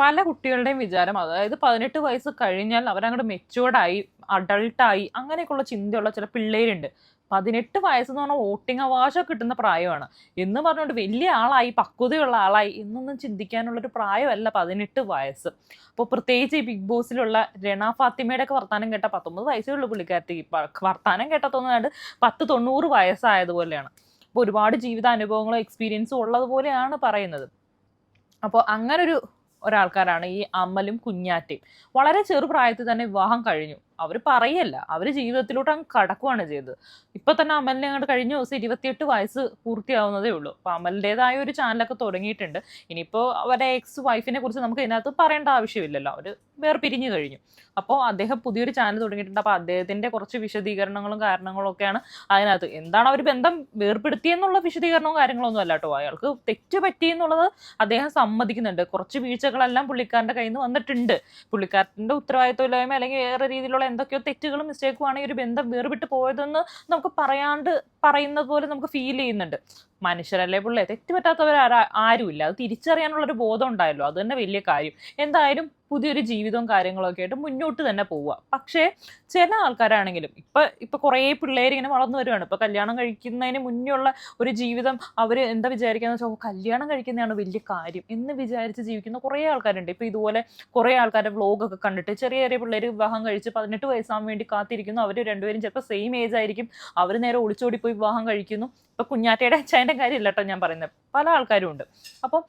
പല കുട്ടികളുടെയും വിചാരം അതായത് പതിനെട്ട് വയസ്സ് കഴിഞ്ഞാൽ അവരങ്ങോട്ട് മെച്ചുവേർഡായി അഡൾട്ടായി അങ്ങനെയൊക്കെയുള്ള ചിന്തയുള്ള ചില പിള്ളേരുണ്ട്. പതിനെട്ട് വയസ്സെന്ന് പറഞ്ഞാൽ വോട്ടിംഗ് അവകാശം കിട്ടുന്ന പ്രായമാണ്. എന്ന് പറഞ്ഞുകൊണ്ട് വലിയ ആളായി പക്വതയുള്ള ആളായി എന്നൊന്നും ചിന്തിക്കാനുള്ളൊരു പ്രായമല്ല പതിനെട്ട് വയസ്സ്. അപ്പോൾ പ്രത്യേകിച്ച് ഈ ബിഗ് ബോസിലുള്ള രണ ഫാത്തിമയുടെ ഒക്കെ വർത്താനം കേട്ട പത്തൊമ്പത് വയസ്സേ ഉള്ളൂ പുള്ളിക്കാരത്തി വർത്താനം കേട്ട തോന്നുന്നത് പത്ത് തൊണ്ണൂറ് വയസ്സായതുപോലെയാണ് അപ്പോൾ ഒരുപാട് ജീവിതാനുഭവങ്ങളും എക്സ്പീരിയൻസും ഉള്ളതുപോലെയാണ് പറയുന്നത്. അപ്പോൾ അങ്ങനൊരു ഒരാൾക്കാരാണ് ഈ അമലും കുഞ്ഞാറ്റയും. വളരെ ചെറുപ്രായത്തിൽ തന്നെ വിവാഹം കഴിഞ്ഞു. അവർ പറയല്ല. അവർ ജീവിതത്തിലോട്ട് അങ്ങ് കടക്കുവാണ് ചെയ്തത്. ഇപ്പൊ തന്നെ അമലിനെ അങ്ങോട്ട് കഴിഞ്ഞ ദിവസം ഇരുപത്തിയെട്ട് വയസ്സ് പൂർത്തിയാവുന്നതേ ഉള്ളൂ. അപ്പൊ അമലിന്റെതായ ഒരു ചാനലൊക്കെ തുടങ്ങിയിട്ടുണ്ട്. ഇനിയിപ്പോൾ അവരുടെ എക്സ് വൈഫിനെ കുറിച്ച് നമുക്ക് ഇതിനകത്ത് പറയേണ്ട ആവശ്യമില്ലല്ലോ. അവർ വേർപിരിഞ്ഞു കഴിഞ്ഞു. അപ്പോൾ അദ്ദേഹം പുതിയൊരു ചാനൽ തുടങ്ങിയിട്ടുണ്ട്. അപ്പോൾ അദ്ദേഹത്തിന്റെ കുറച്ച് വിശദീകരണങ്ങളും കാരണങ്ങളും ഒക്കെയാണ് അതിനകത്ത്. എന്താണ് അവർ ബന്ധം വേർപെടുത്തിയെന്നുള്ള വിശദീകരണവും കാര്യങ്ങളൊന്നും അല്ല കേട്ടോ. അയാൾക്ക് തെറ്റ് പറ്റി എന്നുള്ളത് അദ്ദേഹം സമ്മതിക്കുന്നുണ്ട്. കുറച്ച് വീഴ്ചകളെല്ലാം പുള്ളിക്കാരന്റെ കയ്യിൽ നിന്ന് വന്നിട്ടുണ്ട്. പുള്ളിക്കാരന്റെ ഉത്തരവാദിത്വമില്ലായ്മ അല്ലെങ്കിൽ വേറെ രീതിയിലുള്ള എന്തൊക്കെയോ തെറ്റുകളും മിസ്റ്റേക്കുമാണ് ഈ ഒരു ബന്ധം വേർപെട്ട് പോയതെന്ന് നമുക്ക് പറയാണ്ട് പറയുന്നത് പോലെ നമുക്ക് ഫീൽ ചെയ്യുന്നുണ്ട്. മനുഷ്യരല്ലേ പിള്ളേ? തെറ്റ് പറ്റാത്തവർ ആരുമില്ല. അത് തിരിച്ചറിയാനുള്ളൊരു ബോധം ഉണ്ടായല്ലോ അത് തന്നെ വലിയ കാര്യം. എന്തായാലും പുതിയൊരു ജീവിതവും കാര്യങ്ങളൊക്കെ ആയിട്ട് മുന്നോട്ട് തന്നെ പോവുക. പക്ഷേ ചില ആൾക്കാരാണെങ്കിലും ഇപ്പൊ ഇപ്പൊ കുറേ പിള്ളേർ ഇങ്ങനെ വളർന്നു വരുവാണ്. ഇപ്പൊ കല്യാണം കഴിക്കുന്നതിന് മുന്നേയുള്ള ഒരു ജീവിതം അവർ എന്താ വിചാരിക്കാന്ന് വെച്ചാൽ കല്യാണം കഴിക്കുന്നതാണ് വലിയ കാര്യം എന്ന് വിചാരിച്ച് ജീവിക്കുന്ന കുറേ ആൾക്കാരുണ്ട്. ഇപ്പൊ ഇതുപോലെ കുറേ ആൾക്കാരുടെ വ്ളോഗൊക്കെ കണ്ടിട്ട് ചെറിയ ചെറിയ പിള്ളേർ വിവാഹം കഴിച്ച് പതിനെട്ട് വയസ്സാകാൻ വേണ്ടി കാത്തിരിക്കുന്നു. അവർ രണ്ടുപേരും ചിലപ്പോൾ സെയിം ഏജ് ആയിരിക്കും. അവർ നേരെ ഒളിച്ചോടി പോയി വിവാഹം കഴിക്കുന്നു. ഇപ്പൊ കുഞ്ഞാറ്റയുടെ അച്ഛന്റെ കാര്യമില്ല കേട്ടോ ഞാൻ പറയുന്നത്. പല ആൾക്കാരും ഉണ്ട്. അപ്പം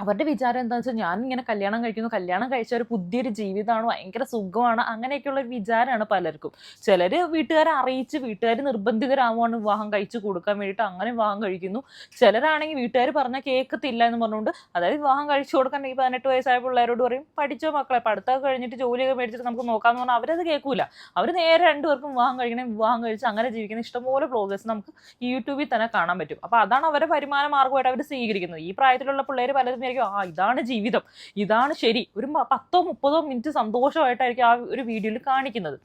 അവരുടെ വിചാരം എന്താണെന്ന് വെച്ചാൽ ഞാൻ ഇങ്ങനെ കല്യാണം കഴിക്കുന്നു കല്യാണം കഴിച്ച ഒരു പുതിയൊരു ജീവിതമാണ് ഭയങ്കര സുഖമാണ് അങ്ങനെയൊക്കെയുള്ള ഒരു വിചാരമാണ് പലർക്കും. ചിലർ വീട്ടുകാരെ അറിയിച്ച് വീട്ടുകാർ നിർബന്ധിതരാവുകയാണ് വിവാഹം കഴിച്ചു കൊടുക്കാൻ വേണ്ടിയിട്ട് അങ്ങനെ വിവാഹം കഴിക്കുന്നു. ചിലരാണെങ്കിൽ വീട്ടുകാർ പറഞ്ഞാൽ കേൾക്കത്തില്ല എന്ന് പറഞ്ഞുകൊണ്ട് അതായത് വിവാഹം കഴിച്ചു കൊടുക്കാൻ ഈ പതിനെട്ട് വയസ്സായ പിള്ളേരോട് പറയും പഠിച്ചോ മക്കളെ പഠിത്തമൊക്കെ കഴിഞ്ഞിട്ട് ജോലിയൊക്കെ മേടിച്ചിട്ട് നമുക്ക് നോക്കാമെന്ന് പറഞ്ഞാൽ അവരത് കേൾക്കൂല അവർ നേരെ രണ്ടുപേർക്കും വിവാഹം കഴിക്കണം വിവാഹം കഴിച്ച് അങ്ങനെ ജീവിക്കുന്ന ഇഷ്ടംപോലെ ബ്ലോഗേഴ്സ് നമുക്ക് യൂട്യൂബിൽ തന്നെ കാണാൻ പറ്റും. അപ്പോൾ അതാണ് അവരെ വരുമാന മാർഗമായിട്ട് അവർ സ്വീകരിക്കുന്നത്. ഈ പ്രായത്തിലുള്ള പിള്ളേർ പലരും വിചാരിക്കും ആ ഇതാണ് ജീവിതം. ഇതാണ് ശരി. ഒരു പത്തോ മുപ്പതോ മിനിറ്റ് സന്തോഷമായിട്ടായിരിക്കും ആ ഒരു വീഡിയോയിൽ കാണിക്കുന്നത്.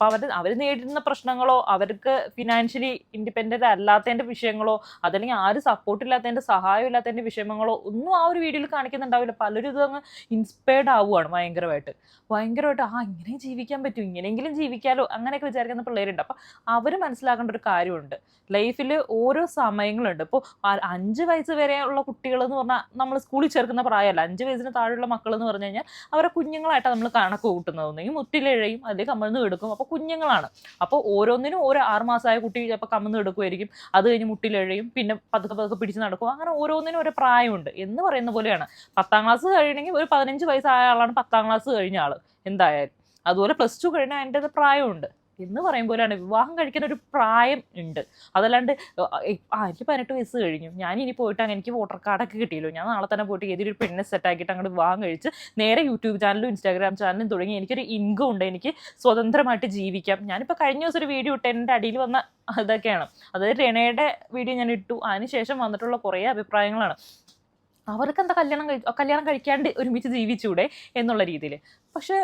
അപ്പോൾ അവർ അവർ നേരിടുന്ന പ്രശ്നങ്ങളോ അവർക്ക് ഫിനാൻഷ്യലി ഇൻഡിപെൻഡന്റ് അല്ലാത്തതിന്റെ വിഷയങ്ങളോ അതല്ലെങ്കിൽ ആരും സപ്പോർട്ട് ഇല്ലാത്തതിന്റെ സഹായം ഇല്ലാത്തതിന്റെ വിഷയങ്ങളോ ഒന്നും ആ ഒരു വീഡിയോയിൽ കാണിക്കുന്നുണ്ടാവില്ല. പലരും ഇത് അങ്ങ് ഇൻസ്പയർഡ് ആവുകയാണ് ഭയങ്കരമായിട്ട്. ഭയങ്കരമായിട്ട് ആ ഇങ്ങനെയും ജീവിക്കാൻ പറ്റും ഇങ്ങനെയെങ്കിലും ജീവിക്കാലോ അങ്ങനെയൊക്കെ വിചാരിക്കുന്ന പിള്ളേരുണ്ട്. അപ്പോൾ അവർ മനസ്സിലാക്കേണ്ട ഒരു കാര്യമുണ്ട്. ലൈഫിൽ ഓരോ സമയങ്ങളുണ്ട്. ഇപ്പോൾ അഞ്ച് വയസ്സ് വരെയുള്ള കുട്ടികൾ എന്ന് പറഞ്ഞാൽ നമ്മൾ സ്കൂളിൽ ചേർക്കുന്ന പ്രായമല്ല. അഞ്ച് വയസ്സിന് താഴെയുള്ള മക്കൾ എന്ന് പറഞ്ഞു കഴിഞ്ഞാൽ അവരെ കുഞ്ഞുങ്ങളായിട്ടാണ് നമ്മൾ കണക്ക് കൂട്ടുന്നത്. ഒന്നെങ്കിൽ മുത്തിലെഴയും അല്ലെങ്കിൽ കമ്മന്ന് എടുക്കും. കുഞ്ഞുങ്ങളാണ്. അപ്പോൾ ഓരോന്നിനും ഓരോ ആറുമാസമായ കുട്ടി ചിലപ്പോൾ കമ്മന്ന് എടുക്കുമായിരിക്കും അത് കഴിഞ്ഞ് മുട്ടിലെഴയും പിന്നെ പതുക്കെ പതുക്കെ പിടിച്ച് നടക്കും. അങ്ങനെ ഓരോന്നിനും ഒരു പ്രായമുണ്ട്. എന്ന് പറയുന്ന പോലെയാണ്. പത്താം ക്ലാസ് കഴിയണമെങ്കിൽ ഒരു പതിനഞ്ച് വയസ്സായ ആളാണ് പത്താം ക്ലാസ് കഴിഞ്ഞ ആൾ എന്തായാലും. അതുപോലെ പ്ലസ് ടു കഴിഞ്ഞാൽ അതിന്റെ പ്രായമുണ്ട്. എന്ന് പറയും പോലെയാണ്. വിവാഹം കഴിക്കാൻ ഒരു പ്രായം ഉണ്ട്. അതല്ലാണ്ട് ആ എനിക്ക് പതിനെട്ട് വയസ്സ് കഴിഞ്ഞു. ഞാൻ ഇനി പോയിട്ട് അങ്ങനെ എനിക്ക് വോട്ടർ കാർഡൊക്കെ കിട്ടിയല്ലോ. ഞാൻ നാളെ തന്നെ പോയിട്ട് ഏതൊരു പെണ്ണിനെ സെറ്റാക്കിയിട്ട് അങ്ങോട്ട് വിവാഹം കഴിച്ച് നേരെ യൂട്യൂബ് ചാനലും ഇൻസ്റ്റാഗ്രാം ചാനലും തുടങ്ങി എനിക്കൊരു ഇൻകം ഉണ്ട്. എനിക്ക് സ്വതന്ത്രമായിട്ട് ജീവിക്കാം. ഞാനിപ്പോൾ കഴിഞ്ഞ ദിവസം ഒരു വീഡിയോ ഇട്ട് എന്റെ അടിയിൽ വന്ന അതൊക്കെയാണ് അതായത് രണയുടെ വീഡിയോ ഞാൻ ഇട്ടു. അതിനുശേഷം വന്നിട്ടുള്ള കുറേ അഭിപ്രായങ്ങളാണ്. അവർക്ക് എന്താ കല്യാണം കഴി കല്യാണം കഴിക്കാണ്ട് ഒരുമിച്ച് ജീവിച്ചൂടെ എന്നുള്ള രീതിയിൽ പക്ഷേ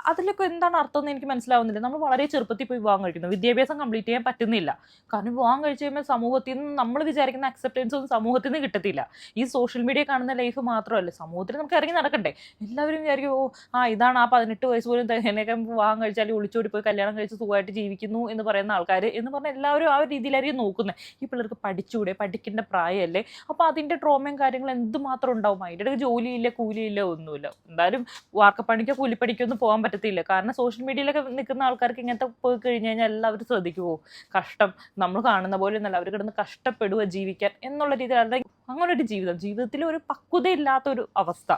അതിലൊക്കെ എന്താണ് അർത്ഥം എന്ന് എനിക്ക് മനസ്സിലാവുന്നില്ല. നമ്മൾ വളരെ ചെറുപ്പത്തിൽ പോയി വിവാഹം കഴിക്കുന്നു. വിദ്യാഭ്യാസം കംപ്ലീറ്റ് ചെയ്യാൻ പറ്റുന്നില്ല. കാരണം വിവാഹം കഴിച്ച് കഴിയുമ്പോൾ സമൂഹത്തിൽ നിന്ന് നമ്മൾ വിചാരിക്കുന്ന അക്സെപ്റ്റൻസ് ഒന്നും സമൂഹത്തിൽ നിന്ന് കിട്ടത്തില്ല. ഈ സോഷ്യൽ മീഡിയ കാണുന്ന ലൈഫ് മാത്രമല്ല. സമൂഹത്തിൽ നമുക്ക് ഇറങ്ങി നടക്കണ്ടേ? എല്ലാവരും വിചാരിക്കും ഓ ആ ഇതാണ് ആ പതിനെട്ട് വയസ്സ് പോലും തികനൊക്കെ വിവാഹം കഴിച്ചാൽ ഒളിച്ചോടി പോയി കല്യാണം കഴിച്ച് സുഖമായിട്ട് ജീവിക്കുന്നു എന്ന് പറയുന്ന ആൾക്കാർ എന്ന് പറഞ്ഞാൽ എല്ലാവരും ആ ഒരു രീതിയിലായിരിക്കും നോക്കുന്നത്. ഈ പിള്ളേർക്ക് പഠിച്ചുകൂടെ പഠിക്കേണ്ട പ്രായമല്ലേ? അപ്പോൾ അതിന്റെ ട്രോമയും കാര്യങ്ങളും എന്തുമാത്രം ഉണ്ടാവും? അതിന്റെ ഇടയ്ക്ക് ജോലിയില്ല കൂലിയില്ല ഒന്നുമില്ല. എന്തായാലും വാർക്കപ്പണിക്കോ കൂലിപ്പണിക്കോ ഒന്നും പോകാൻ പറ്റത്തില്ല. കാരണം സോഷ്യൽ മീഡിയയിലൊക്കെ നിൽക്കുന്ന ആൾക്കാർക്ക് ഇങ്ങനത്തെ പോയി കഴിഞ്ഞ് കഴിഞ്ഞാൽ എല്ലാവരും ശ്രദ്ധിക്കുമോ കഷ്ടം. നമ്മൾ കാണുന്ന പോലെ ഒന്നല്ല. അവർ കിടന്ന് കഷ്ടപ്പെടുക ജീവിക്കാൻ എന്നുള്ള രീതിയിൽ അല്ലെങ്കിൽ അങ്ങനെ ഒരു ജീവിതം. ജീവിതത്തിൽ ഒരു പക്വതയില്ലാത്ത ഒരു അവസ്ഥ.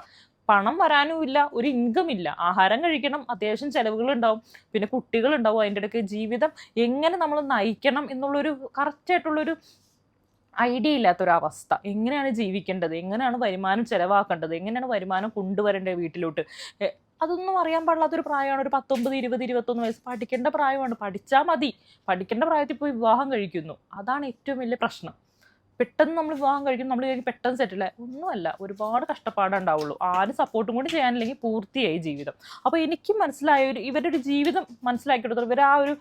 പണം വരാനും ഇല്ല ഒരു ഇൻകം ഇല്ല. ആഹാരം കഴിക്കണം അത്യാവശ്യം ചിലവുകളുണ്ടാവും പിന്നെ കുട്ടികൾ കുട്ടികളുണ്ടാവും അതിന്റെ ഇടയ്ക്ക്. ജീവിതം എങ്ങനെ നമ്മൾ നയിക്കണം എന്നുള്ളൊരു കറക്റ്റായിട്ടുള്ളൊരു ഐഡിയ ഇല്ലാത്തൊരവസ്ഥ എങ്ങനെയാണ് ജീവിക്കേണ്ടത്? എങ്ങനെയാണ് വരുമാനം ചിലവാക്കേണ്ടത്? എങ്ങനെയാണ് വരുമാനം കൊണ്ടുവരേണ്ടത് വീട്ടിലോട്ട്? അതൊന്നും അറിയാൻ പാടില്ലാത്തൊരു പ്രായമാണ്. ഒരു പത്തൊമ്പത് ഇരുപത് ഇരുപത്തൊന്ന് വയസ്സ്. പഠിക്കേണ്ട പ്രായമാണ്. പഠിച്ചാൽ മതി. പഠിക്കേണ്ട പ്രായത്തിൽ പോയി വിവാഹം കഴിക്കുന്നു. അതാണ് ഏറ്റവും വലിയ പ്രശ്നം. പെട്ടെന്ന് നമ്മൾ വിവാഹം കഴിക്കും നമ്മൾ കഴിക്കും പെട്ടെന്ന് സെറ്റിൽ ഒന്നുമല്ല. ഒരുപാട് കഷ്ടപ്പാടുണ്ടാവുള്ളൂ ആരും സപ്പോർട്ടും കൂടി ചെയ്യാനില്ലെങ്കിൽ പൂർത്തിയായി ജീവിതം. അപ്പോൾ എനിക്ക് മനസ്സിലായ ഒരു ഇവരുടെ ജീവിതം മനസ്സിലാക്കി കൊടുത്തത് ഇവർ ആ ഒരു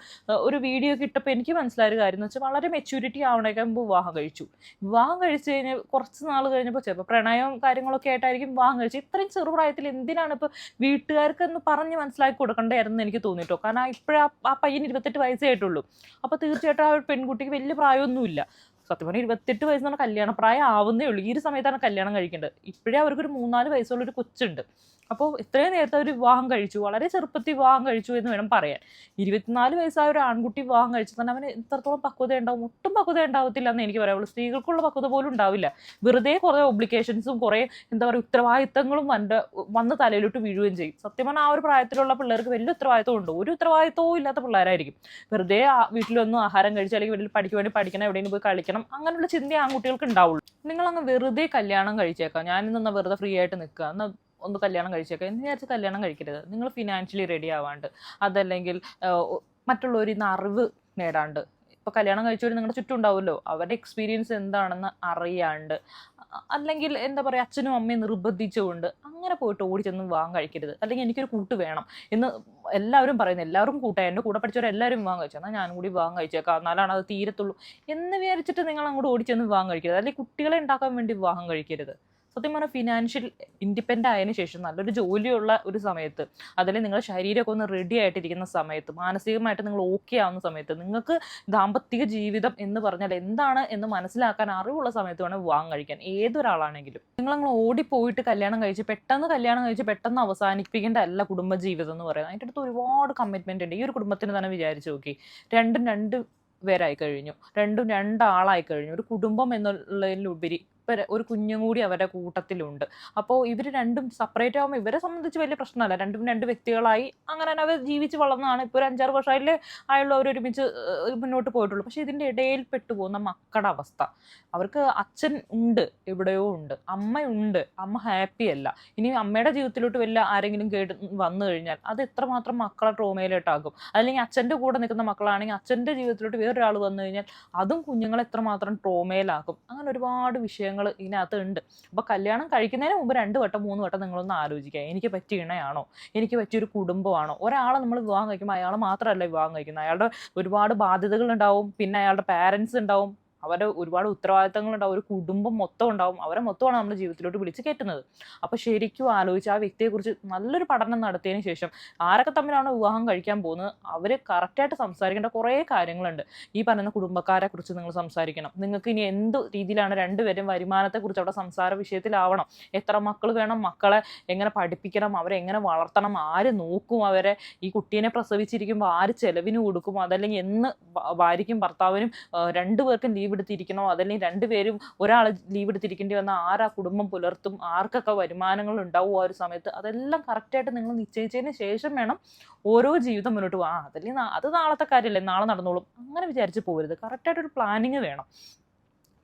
ഒരു വീഡിയോ കിട്ടപ്പോൾ എനിക്ക് മനസ്സിലായ ഒരു കാര്യം എന്ന് വെച്ചാൽ വളരെ മെച്യൂരിറ്റി ആവണേക്കാൻ മുമ്പ് വിവാഹം കഴിച്ചു. വിവാഹം കഴിച്ച് കഴിഞ്ഞ് കുറച്ച് നാൾ കഴിഞ്ഞപ്പോൾ ചിലപ്പോൾ പ്രണയവും കാര്യങ്ങളൊക്കെ ആയിട്ടായിരിക്കും വിവാഹം കഴിച്ചു ഇത്രയും ചെറുപ്രായത്തിൽ എന്തിനാണ് ഇപ്പോൾ വീട്ടുകാർക്ക് എന്ന് പറഞ്ഞ് മനസ്സിലാക്കി കൊടുക്കേണ്ടതായിരുന്നു എനിക്ക് തോന്നിയിട്ടോ? കാരണം ഇപ്പോഴാ ആ പയ്യൻ ഇരുപത്തെട്ട് വയസ്സേ ആയിട്ടുള്ളൂ. അപ്പോൾ തീർച്ചയായിട്ടും ആ പെൺകുട്ടിക്ക് വലിയ പ്രായമൊന്നുമില്ല. സത്യം പറഞ്ഞാൽ ഇരുപത്തെട്ട് വയസ്സെന്ന് പറഞ്ഞാൽ കല്യാണ. പ്രായം ആവുന്നേ ഉള്ളൂ. ഈ ഒരു സമയത്താണ് കല്യാണം കഴിക്കേണ്ടത്. ഇപ്പോഴേ അവർക്കൊരു മൂന്നാൽ വയസ്സുള്ള ഒരു കൊച്ചുണ്ട്. അപ്പോൾ ഇത്രയും നേരത്തെ ഒരു വിവാഹം കഴിച്ചു. വളരെ ചെറുപ്പത്തിൽ വിവാഹം കഴിച്ചു എന്ന് വേണം പറയാൻ. ഇരുപത്തിനാല് വയസ്സായ ഒരു ആൺകുട്ടി വിവാഹം കഴിച്ചു തന്നെ അവന് ഇത്രത്തോളം പക്വത ഉണ്ടാവും? ഒട്ടും പക്വത ഉണ്ടാവത്തില്ല എന്ന് എനിക്ക് പറയാവുള്ളൂ സ്ത്രീകൾക്കുള്ള പക്വത പോലും ഉണ്ടാവില്ല. വെറുതെ കുറേ ഒബ്ലിക്കേഷൻസും കുറേ എന്താ പറയുക ഉത്തരവാദിത്തങ്ങളും വന്ന വന്ന് തലയിലോട്ട് വീഴുകയും ചെയ്യും. സത്യം പറഞ്ഞാൽ ആ ഒരു പ്രായത്തിലുള്ള പിള്ളേർക്ക് വലിയ ഉത്തരവാദിത്തവും ഉണ്ട്. ഒരു ഉത്തരവാദിത്തവും ഇല്ലാത്ത പിള്ളേരായിരിക്കും. വെറുതെ വന്ന് ആഹാരം കഴിച്ച് അല്ലെങ്കിൽ വീട്ടിൽ പഠിക്കുക വേണ്ടി പഠിക്കണം എവിടെയെങ്കിലും പോയി കളിക്കണം അങ്ങനെയുള്ള ചിന്ത ആൺകുട്ടികൾക്ക് ഉണ്ടാവുള്ളൂ. നിങ്ങളങ്ങ് വെറുതെ കല്യാണം കഴിച്ചേക്കാം. ഞാനിന്ന് വെറുതെ ഫ്രീ ആയിട്ട് നിൽക്കുക. എന്നാൽ ഒന്ന് കല്യാണം കഴിച്ചേക്കാം എന്ന് വിചാരിച്ച് കല്യാണം കഴിക്കരുത്. നിങ്ങൾ ഫിനാൻഷ്യലി റെഡി ആവാണ്ട്. അതല്ലെങ്കിൽ മറ്റുള്ളവരിൽ നിന്ന് അറിവ് നേടാണ്ട്. ഇപ്പോൾ കല്യാണം കഴിച്ചവർ നിങ്ങളുടെ ചുറ്റും ഉണ്ടാവുമല്ലോ. അവരുടെ എക്സ്പീരിയൻസ് എന്താണെന്ന് അറിയാണ്ട്. അല്ലെങ്കിൽ എന്താ പറയുക അച്ഛനും അമ്മയും നിർബന്ധിച്ചുകൊണ്ട് അങ്ങനെ പോയിട്ട് ഓടിച്ചെന്ന് വാങ്ങാൻ കഴിക്കരുത്. അല്ലെങ്കിൽ എനിക്കൊരു കൂട്ട് വേണം എന്ന് എല്ലാവരും പറയുന്നത് എല്ലാവരും കൂട്ടായി എന്റെ കൂടെ പഠിച്ചവരെല്ലാവരും വിവാഹം കഴിച്ചു. എന്നാൽ ഞാനും കൂടി വിവാഹം കഴിച്ചേക്കാം. എന്നാലാണ് അത് തീരത്തുള്ളൂ. എന്ന് വിചാരിച്ചിട്ട് നിങ്ങൾ അങ്ങോട്ട് ഓടിച്ചെന്ന് വിവാഹം കഴിക്കരുത്. അല്ലെങ്കിൽ കുട്ടികളെ ഉണ്ടാക്കാൻ വേണ്ടി വിവാഹം കഴിക്കരുത്. സത്യം പറഞ്ഞാൽ ഫിനാൻഷ്യൽ ഇൻഡിപെൻഡ് ആയതിനു ശേഷം നല്ലൊരു ജോലിയുള്ള ഒരു സമയത്ത് അതിൽ നിങ്ങളുടെ ശരീരമൊക്കെ ഒന്ന് റെഡി ആയിട്ടിരിക്കുന്ന സമയത്ത് മാനസികമായിട്ട് നിങ്ങൾ ഓക്കെ ആവുന്ന സമയത്ത് നിങ്ങൾക്ക് ദാമ്പത്തിക ജീവിതം എന്ന് പറഞ്ഞാൽ എന്താണ് എന്ന് മനസ്സിലാക്കാൻ അറിവുള്ള സമയത്ത് വേണം വിവാഹം കഴിക്കാൻ. ഏതൊരാളാണെങ്കിലും. നിങ്ങൾ അങ്ങ് ഓടിപ്പോയിട്ട് കല്യാണം കഴിച്ച് പെട്ടെന്ന് കല്യാണം കഴിച്ച് പെട്ടെന്ന് അവസാനിപ്പിക്കേണ്ട അല്ല കുടുംബജീവിതം എന്ന് പറയുന്നത്. അതിന്റെ അടുത്ത് ഒരുപാട് കമ്മിറ്റ്മെന്റ് ഉണ്ട്. ഈ ഒരു കുടുംബത്തിന് തന്നെ വിചാരിച്ചു നോക്കി. രണ്ടും രണ്ട് പേരായി കഴിഞ്ഞു. രണ്ടും രണ്ടാളായി കഴിഞ്ഞു. ഒരു കുടുംബം എന്നുള്ളതിലുപരി ഇപ്പം ഒരു കുഞ്ഞും കൂടി അവരുടെ കൂട്ടത്തിലുണ്ട്. അപ്പോൾ ഇവർ രണ്ടും സെപ്പറേറ്റ് ആകുമ്പോൾ ഇവരെ സംബന്ധിച്ച് വലിയ പ്രശ്നമല്ല. രണ്ടും രണ്ട് വ്യക്തികളായി അങ്ങനെ തന്നെ അവർ ജീവിച്ച് വളർന്നതാണ്. ഇപ്പോൾ ഒരു അഞ്ചാറ് വർഷമായില്ലേ ആയുള്ള ഒരുമിച്ച് മുന്നോട്ട് പോയിട്ടുള്ളൂ. പക്ഷേ ഇതിന്റെ ഇടയിൽ പെട്ടുപോകുന്ന മക്കളുടെ അവസ്ഥ. അവർക്ക് അച്ഛൻ ഉണ്ട് എവിടെയോ ഉണ്ട്. അമ്മയുണ്ട് അമ്മ ഹാപ്പി അല്ല. ഇനി അമ്മയുടെ ജീവിതത്തിലോട്ട് വല്ല ആരെങ്കിലും കേട്ട് വന്നു കഴിഞ്ഞാൽ അത് എത്രമാത്രം മക്കളെ ട്രോമയിലോട്ടാകും അല്ലെങ്കിൽ അച്ഛന്റെ കൂടെ നിൽക്കുന്ന മക്കളാണെങ്കിൽ അച്ഛന്റെ ജീവിതത്തിലോട്ട് വേറൊരാൾ വന്നു കഴിഞ്ഞാൽ അതും കുഞ്ഞുങ്ങളെ എത്രമാത്രം ട്രോമയിലാക്കും അങ്ങനെ ഒരുപാട് വിഷയങ്ങൾ ഇതിനകത്ത് ഉണ്ട് അപ്പോൾ കല്യാണം കഴിക്കുന്നതിന് മുമ്പ് രണ്ട് വട്ടം മൂന്ന് വട്ടം നിങ്ങളൊന്ന് ആലോചിക്കുക. എനിക്ക് പറ്റിയ ഇണയാണോ? എനിക്ക് പറ്റിയൊരു കുടുംബമാണോ? ഒരാളെ നമ്മൾ വിവാഹം കഴിക്കുമ്പോൾ അയാൾ മാത്രമല്ല വിവാഹം കഴിക്കുന്നത്. അയാളുടെ ഒരുപാട് ബാധ്യതകൾ ഉണ്ടാവും പിന്നെ അയാളുടെ പാരൻസ് ഉണ്ടാവും. അവരുടെ ഒരുപാട് ഉത്തരവാദിത്തങ്ങൾ ഉണ്ടാവും ഒരു കുടുംബം മൊത്തം ഉണ്ടാവും അവരെ മൊത്തമാണ് നമ്മൾ ജീവിതത്തിലോട്ട് വിളിച്ച് കയറ്റുന്നത്. അപ്പോൾ ശരിക്കും ആലോചിച്ച് ആ വ്യക്തിയെക്കുറിച്ച് നല്ലൊരു പഠനം നടത്തിയതിന് ശേഷം ആരൊക്കെ തമ്മിലാണ് വിവാഹം കഴിക്കാൻ പോകുന്നത് അവർ കറക്റ്റായിട്ട് സംസാരിക്കേണ്ട കുറേ കാര്യങ്ങളുണ്ട്. ഈ പറയുന്ന കുടുംബക്കാരെ കുറിച്ച് നിങ്ങൾ സംസാരിക്കണം. നിങ്ങൾക്ക് ഇനി എന്ത് രീതിയിലാണ് രണ്ടുപേരും വരുമാനത്തെക്കുറിച്ച് അവിടെ സംസാര വിഷയത്തിലാവണം? എത്ര മക്കൾ വേണം മക്കളെ എങ്ങനെ പഠിപ്പിക്കണം? അവരെ എങ്ങനെ വളർത്തണം? ആര് നോക്കും അവരെ? ഈ കുട്ടീനെ പ്രസവിച്ചിരിക്കുമ്പോൾ ആര് ചെലവിന് കൊടുക്കും? അതല്ലെങ്കിൽ എന്ന് ഭാര്യയ്ക്കും ഭർത്താവിനും രണ്ടുപേർക്കും ലീവ് എടുത്തിരിക്കണോ അതല്ലെങ്കിൽ രണ്ടുപേരും ഒരാൾ ലീവ് എടുത്തിരിക്കേണ്ടി വന്നാൽ ആരാ കുടുംബം പുലർത്തും? ആർക്കൊക്കെ വരുമാനങ്ങൾ ഉണ്ടാവും ആ ഒരു സമയത്ത്? അതെല്ലാം കറക്റ്റായിട്ട് നിങ്ങൾ നിശ്ചയിച്ചതിന് ശേഷം വേണം ഓരോ ജീവിതം മുന്നോട്ട് പോകാം അതല്ലെങ്കിൽ അത് നാളത്തെ കാര്യമല്ലേ? നാളെ നടന്നോളും. അങ്ങനെ വിചാരിച്ച് പോകരുത് കറക്റ്റായിട്ടൊരു പ്ലാനിങ് വേണം.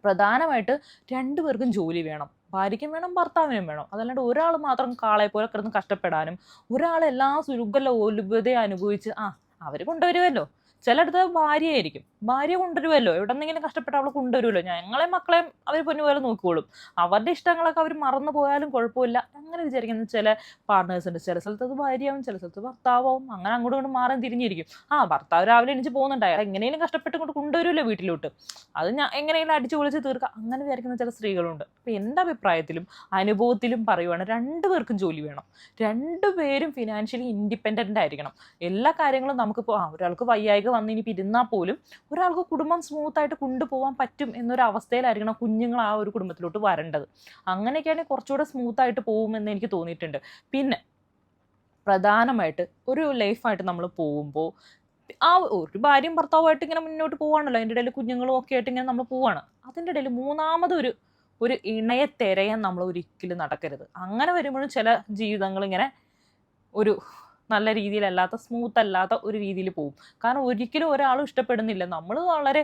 പ്രധാനമായിട്ട് രണ്ടുപേർക്കും ജോലി വേണം. ഭാര്യയ്ക്കും വേണം ഭർത്താവിനും വേണം. അതല്ലാണ്ട് ഒരാൾ മാത്രം കാളെ പോലെ കിടന്ന് കഷ്ടപ്പെടാനും ഒരാൾ എല്ലാ സുരുക്കല്ല ഒലുപതയും അനുഭവിച്ച് ആ അവർ കൊണ്ടുവരുമല്ലോ. ചിലയിടത്ത് ഭാര്യയായിരിക്കും. ഭാര്യ കൊണ്ടുവരുമല്ലോ എവിടെ നിന്നെങ്കിലും കഷ്ടപ്പെട്ട് അവൾ കൊണ്ടുവരുമല്ലോ ഞങ്ങളെ മക്കളെയും അവർ പൊന്നുപോലെ നോക്കിക്കോളും. അവരുടെ ഇഷ്ടങ്ങളൊക്കെ അവർ മറന്നു പോയാലും കുഴപ്പമില്ല. അങ്ങനെ വിചാരിക്കുന്ന ചില പാർട്ട്നേഴ്സ് ഉണ്ട്. ചില സ്ഥലത്ത് അത് ഭാര്യയാവും ചില സ്ഥലത്ത് ഭർത്താവും അങ്ങനെ അങ്ങോട്ടും ഇങ്ങോട്ടും മാറാൻ തിരിഞ്ഞിരിക്കും. ആ ഭർത്താവ് രാവിലെ എണീച്ച് പോകുന്നുണ്ട്. അയാൾ എങ്ങനെയും കഷ്ടപ്പെട്ട് കൊണ്ട് കൊണ്ടുവരുമല്ലോ വീട്ടിലോട്ട്? അത് ഞാൻ എങ്ങനെയെങ്കിലും അടിച്ചു പൊളിച്ച് തീർക്കാം. അങ്ങനെ വിചാരിക്കുന്ന ചില സ്ത്രീകളുണ്ട്. അപ്പോൾ എന്റെ അഭിപ്രായത്തിലും അനുഭവത്തിലും പറയുവാണ് രണ്ടുപേർക്കും ജോലി വേണം. രണ്ടുപേരും ഫിനാൻഷ്യലി ഇൻഡിപെൻഡന്റ് ആയിരിക്കണം. എല്ലാ കാര്യങ്ങളും നമുക്കിപ്പോൾ ഒരാൾക്ക് വയ്യായിക വന്ന് ഇനി ഇരുന്നാൽ പോലും ഒരാൾക്ക് കുടുംബം സ്മൂത്ത് ആയിട്ട് കൊണ്ടുപോകാൻ പറ്റും എന്നൊരു അവസ്ഥയിലായിരിക്കണം കുഞ്ഞുങ്ങൾ ആ ഒരു കുടുംബത്തിലോട്ട് വരേണ്ടത്. അങ്ങനെയൊക്കെയാണെങ്കിൽ കുറച്ചുകൂടെ സ്മൂത്ത് ആയിട്ട് പോകുമെന്ന് എനിക്ക് തോന്നിയിട്ടുണ്ട്. പിന്നെ പ്രധാനമായിട്ട് ഒരു ലൈഫായിട്ട് നമ്മൾ പോകുമ്പോൾ ആ ഒരു ഭാര്യയും ഭർത്താവുമായിട്ട് ഇങ്ങനെ മുന്നോട്ട് പോവാണല്ലോ. അതിന്റെ ഇടയിൽ കുഞ്ഞുങ്ങളും ഒക്കെ ആയിട്ട് ഇങ്ങനെ നമ്മൾ പോവാണ്. അതിന്റെ ഇടയിൽ മൂന്നാമതൊരു ഒരു ഇണയെ തിരയാൻ നമ്മൾ ഒരിക്കലും നടക്കരുത്. അങ്ങനെ വരുമ്പോഴും ചില ജീവിതങ്ങൾ ഇങ്ങനെ ഒരു നല്ല രീതിയിലല്ലാത്ത സ്മൂത്ത് അല്ലാത്ത ഒരു രീതിയിൽ പോകും കാരണം ഒരിക്കലും ഒരാളും ഇഷ്ടപ്പെടുന്നില്ല. നമ്മൾ വളരെ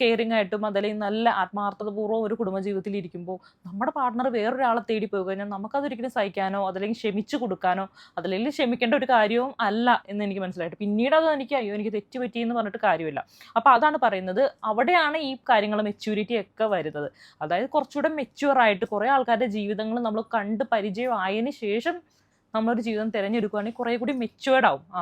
കെയറിങ് ആയിട്ടും അതല്ലെങ്കിൽ നല്ല ആത്മാർത്ഥതപൂർവം ഒരു കുടുംബജീവിതത്തിൽ ഇരിക്കുമ്പോൾ നമ്മുടെ പാർട്ട്ണർ വേറൊരാളെ തേടി പോയി കഴിഞ്ഞാൽ നമുക്കതൊരിക്കലും സഹിക്കാനോ അതല്ലെങ്കിൽ ക്ഷമിച്ചു കൊടുക്കാനോ അതല്ലെങ്കിൽ ക്ഷമിക്കേണ്ട ഒരു കാര്യവും അല്ല എന്ന് എനിക്ക് മനസ്സിലായിട്ട്. പിന്നീട് അത് എനിക്ക് അയ്യോ എനിക്ക് തെറ്റ് പറ്റി എന്ന് പറഞ്ഞിട്ട് കാര്യമില്ല. അപ്പോൾ അതാണ് പറയുന്നത്. അവിടെയാണ് ഈ കാര്യങ്ങൾ മെച്യൂരിറ്റി ഒക്കെ വരുന്നത്. അതായത് കുറച്ചുകൂടെ മെച്യൂർ ആയിട്ട് കുറേ ആൾക്കാരുടെ ജീവിതങ്ങൾ നമ്മൾ കണ്ട് പരിചയമായതിനു ശേഷം നമ്മളൊരു ജീവിതം തിരഞ്ഞെടുക്കുകയാണെങ്കിൽ കുറേ കൂടി മെച്ചുവേർഡ് ആവും. ആ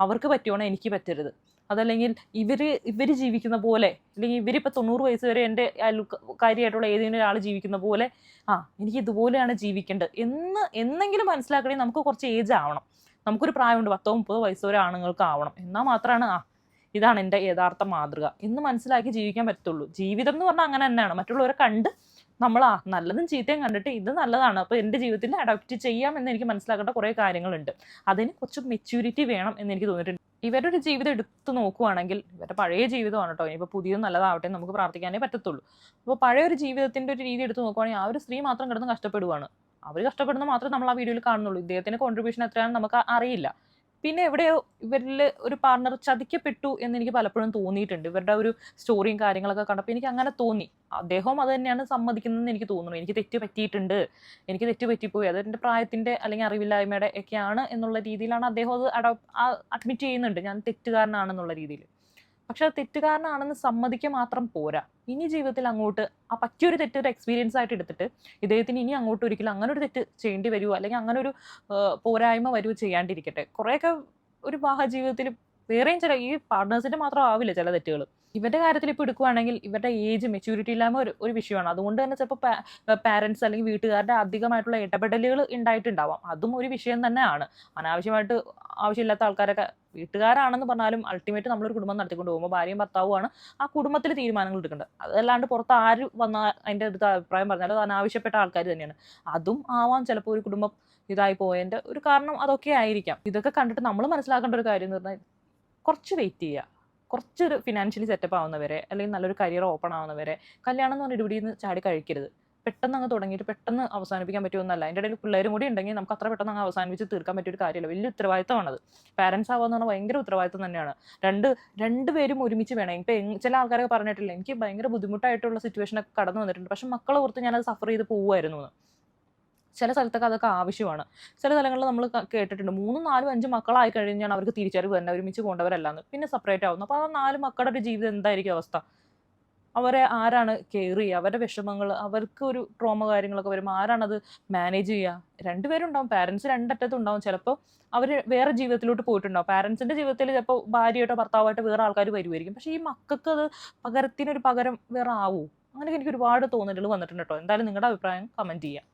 അവർക്ക് പറ്റുവാണോ എനിക്ക് പറ്റരുത്. അതല്ലെങ്കിൽ ഇവർ ഇവർ ജീവിക്കുന്ന പോലെ അല്ലെങ്കിൽ ഇവരിപ്പോൾ തൊണ്ണൂറ് വയസ്സ് വരെ എന്റെ അയൽക്കാരിയായിട്ടുള്ള ഏതെങ്കിലും ഒരാൾ ജീവിക്കുന്ന പോലെ ആ എനിക്ക് ഇതുപോലെയാണ് ജീവിക്കേണ്ടത് എന്ന് എന്നെങ്കിലും മനസ്സിലാക്കണമെങ്കിൽ നമുക്ക് കുറച്ച് ഏജ് ആവണം. നമുക്കൊരു പ്രായമുണ്ട് പത്തോ മുപ്പതോ വയസ്സ് വരെ ആണുങ്ങൾക്ക് ആവണം. എന്നാൽ മാത്രമാണ് ആ ഇതാണ് എന്റെ യഥാർത്ഥ മാതൃക എന്ന് മനസ്സിലാക്കി ജീവിക്കാൻ പറ്റുള്ളൂ ജീവിതം എന്ന് പറഞ്ഞാൽ അങ്ങനെ തന്നെയാണ്. മറ്റുള്ളവരെ കണ്ട് നമ്മൾ ആ നല്ലതും ചീത്തയും കണ്ടിട്ട് ഇത് നല്ലതാണ്. അപ്പോൾ എന്റെ ജീവിതത്തിൽ അഡോപ്റ്റ് ചെയ്യാം എന്ന് എനിക്ക് മനസ്സിലാക്കേണ്ട കുറേ കാര്യങ്ങളുണ്ട്. അതിന് കുറച്ച് മെച്യൂരിറ്റി വേണം എന്ന് എനിക്ക് തോന്നിയിട്ടുണ്ട്. ഇവരുടെ ഒരു ജീവിതം എടുത്തു നോക്കുവാണെങ്കിൽ ഇവരുടെ പഴയ ജീവിതമാണ് കേട്ടോ ഇനിയിപ്പോൾ പുതിയത് നല്ലതാവട്ടെ നമുക്ക് പ്രാർത്ഥിക്കാനേ പറ്റത്തുള്ളൂ. അപ്പോൾ പഴയ ഒരു ജീവിതത്തിന്റെ ഒരു രീതി എടുത്തു നോക്കുവാണെങ്കിൽ ആ ഒരു സ്ത്രീ മാത്രം കിടന്ന് കഷ്ടപ്പെടുവാണ്. അവർ കഷ്ടപ്പെടുന്ന മാത്രമേ നമ്മൾ ആ വീഡിയോയിൽ കാണുന്നുള്ളൂ. ഇദ്ദേഹത്തിന്റെ കോൺട്രിബ്യൂഷൻ എത്രയാണെന്ന് നമുക്ക് അറിയില്ല. പിന്നെ എവിടെയോ ഇവരിൽ ഒരു പാർട്ണർ ചതിക്കപ്പെട്ടു എന്ന് എനിക്ക് പലപ്പോഴും തോന്നിയിട്ടുണ്ട്. ഇവരുടെ ഒരു സ്റ്റോറിയും കാര്യങ്ങളൊക്കെ കണ്ടപ്പോൾ എനിക്ക് അങ്ങനെ തോന്നി. അദ്ദേഹവും അത് തന്നെയാണ് സമ്മതിക്കുന്നതെന്ന് എനിക്ക് തോന്നുന്നു. എനിക്ക് തെറ്റ് പറ്റിയിട്ടുണ്ട്. എനിക്ക് തെറ്റ് പറ്റിപ്പോയി. അത് എന്റെ പ്രായത്തിന്റെ അല്ലെങ്കിൽ അറിവില്ലായ്മയുടെ ഒക്കെയാണ് എന്നുള്ള രീതിയിലാണ് അദ്ദേഹം അത് അഡോപ്റ്റ് അഡ്മിറ്റ് ചെയ്യുന്നുണ്ട്. ഞാൻ തെറ്റുകാരനാണെന്നുള്ള രീതിയിൽ പക്ഷെ അത് തെറ്റുകാരനാണെന്ന് സമ്മതിക്കുക മാത്രം പോരാ. ഇനി ജീവിതത്തിൽ അങ്ങോട്ട് ആ പറ്റിയൊരു തെറ്റ് ഒരു എക്സ്പീരിയൻസ് ആയിട്ട് എടുത്തിട്ട് ഇദ്ദേഹത്തിന് ഇനി അങ്ങോട്ട് ഒരിക്കലും അങ്ങനെ ഒരു തെറ്റ് ചെയ്യേണ്ടി വരുമോ അല്ലെങ്കിൽ അങ്ങനെ ഒരു പോരായ്മ വരുമോ ചെയ്യാണ്ടിരിക്കട്ടെ? കുറേയൊക്കെ ഒരു വിവാഹ ജീവിതത്തിൽ വേറെയും ചില ഈ പാർട്ട്നേഴ്സിന്റെ മാത്രം ആവില്ല ചില തെറ്റുകൾ ഇവരുടെ കാര്യത്തിൽ ഇപ്പോൾ എടുക്കുകയാണെങ്കിൽ ഇവരുടെ ഏജ് മെച്യൂരിറ്റി ഇല്ലായ്മ ഒരു ഒരു വിഷയമാണ്. അതുകൊണ്ട് തന്നെ ചിലപ്പോൾ പാരൻസ് അല്ലെങ്കിൽ വീട്ടുകാരുടെ അധികമായിട്ടുള്ള ഇടപെടലുകൾ ഉണ്ടായിട്ടുണ്ടാവാം. അതും ഒരു വിഷയം തന്നെയാണ്. അനാവശ്യമായിട്ട് ആവശ്യമില്ലാത്ത ആൾക്കാരൊക്കെ വീട്ടുകാരാണെന്ന് പറഞ്ഞാലും അൾട്ടിമേറ്റ് നമ്മളൊരു കുടുംബം നടത്തിക്കൊണ്ട് പോകുമ്പോൾ ഭാര്യയും ഭർത്താവുമാണ് ആ കുടുംബത്തിൽ തീരുമാനങ്ങൾ എടുക്കേണ്ടത്. അതല്ലാണ്ട് പുറത്ത് ആര് വന്ന അതിന്റെ അടുത്ത് അഭിപ്രായം പറഞ്ഞാലും അത് അനാവശ്യപ്പെട്ട ആൾക്കാർ തന്നെയാണ്. അതും ആവാം ചിലപ്പോൾ ഒരു കുടുംബം ഇതായി പോയതിന്റെ ഒരു കാരണം അതൊക്കെ ആയിരിക്കാം. ഇതൊക്കെ കണ്ടിട്ട് നമ്മൾ മനസ്സിലാക്കേണ്ട ഒരു കാര്യം എന്ന് പറഞ്ഞാൽ കുറച്ച് വെയിറ്റ് ചെയ്യുക. കുറച്ചൊരു ഫിനാൻഷ്യലി സെറ്റപ്പ് ആവുന്നവരെ അല്ലെങ്കിൽ നല്ലൊരു കരിയർ ഓപ്പൺ ആവുന്നവരെ കല്യാണം എന്ന് പറഞ്ഞ ഇടുപിടിയിൽ നിന്ന് ചാടി കഴിക്കരുത്. പെട്ടെന്ന് അങ്ങ് തുടങ്ങിയിട്ട് പെട്ടെന്ന് അവസാനിപ്പിക്കാൻ പറ്റുമെന്നല്ല. അതിന്റെ ഇടയിൽ പിള്ളേരും കൂടി ഉണ്ടെങ്കിൽ നമുക്ക് അത്ര പെട്ടെന്ന് അങ്ങ് അവസാനിപ്പിച്ച് തീർക്കാൻ പറ്റിയൊരു കാര്യമില്ല. വലിയ ഉത്തരവാദിത്തമാണത്. പാരൻസ് ആവുക എന്ന് പറഞ്ഞാൽ ഭയങ്കര ഉത്തരവാദിത്തം തന്നെയാണ്. രണ്ട് രണ്ടുപേരും ഒരുമിച്ച് വേണം. ഇപ്പം ചില ആൾക്കാരൊക്കെ പറഞ്ഞിട്ടില്ല എനിക്ക് ഭയങ്കര ബുദ്ധിമുട്ടായിട്ടുള്ള സിറ്റുവേഷനൊക്കെ കടന്നു വന്നിട്ടുണ്ട്. പക്ഷെ മക്കളെ ഓർത്ത് ഞാനത് സഫർ ചെയ്ത് പോകുമായിരുന്നു ചില സ്ഥലത്തൊക്കെ അതൊക്കെ ആവശ്യമാണ്. ചില സ്ഥലങ്ങളിൽ നമ്മൾ കേട്ടിട്ടുണ്ട്. മൂന്നും നാലും അഞ്ചും മക്കളായി കഴിഞ്ഞാൽ അവർക്ക് തിരിച്ചറിവ് തന്നെ ഒരുമിച്ച് പോകേണ്ടവരല്ലാന്ന് പിന്നെ സെപ്പറേറ്റ് ആവുന്നു. അപ്പോൾ ആ നാല് മക്കളുടെ ഒരു ജീവിതം എന്തായിരിക്കും അവസ്ഥ? അവരെ ആരാണ് കെയർ ചെയ്യുക? അവരുടെ വിഷമങ്ങൾ അവർക്ക് ഒരു ട്രോമ കാര്യങ്ങളൊക്കെ വരുമ്പോൾ ആരാണത് മാനേജ് ചെയ്യുക? രണ്ടുപേരും ഉണ്ടാവും പാരൻസ് രണ്ടറ്റത്തും ഉണ്ടാവും. ചിലപ്പോൾ അവർ വേറെ ജീവിതത്തിലോട്ട് പോയിട്ടുണ്ടാവും. പാരൻസിന്റെ ജീവിതത്തിൽ ചിലപ്പോൾ ഭാര്യയായിട്ടോ ഭർത്താവായിട്ടോ വേറെ ആൾക്കാർ വരുമായിരിക്കും പക്ഷേ ഈ മക്കൾക്ക് അത് പകരത്തിനൊരു പകരം വേറെ ആവൂ? അങ്ങനെയൊക്കെ എനിക്ക് ഒരുപാട് തോന്നലുകൾ വന്നിട്ടുണ്ട് കേട്ടോ. എന്തായാലും നിങ്ങളുടെ അഭിപ്രായം കമന്റ് ചെയ്യാം.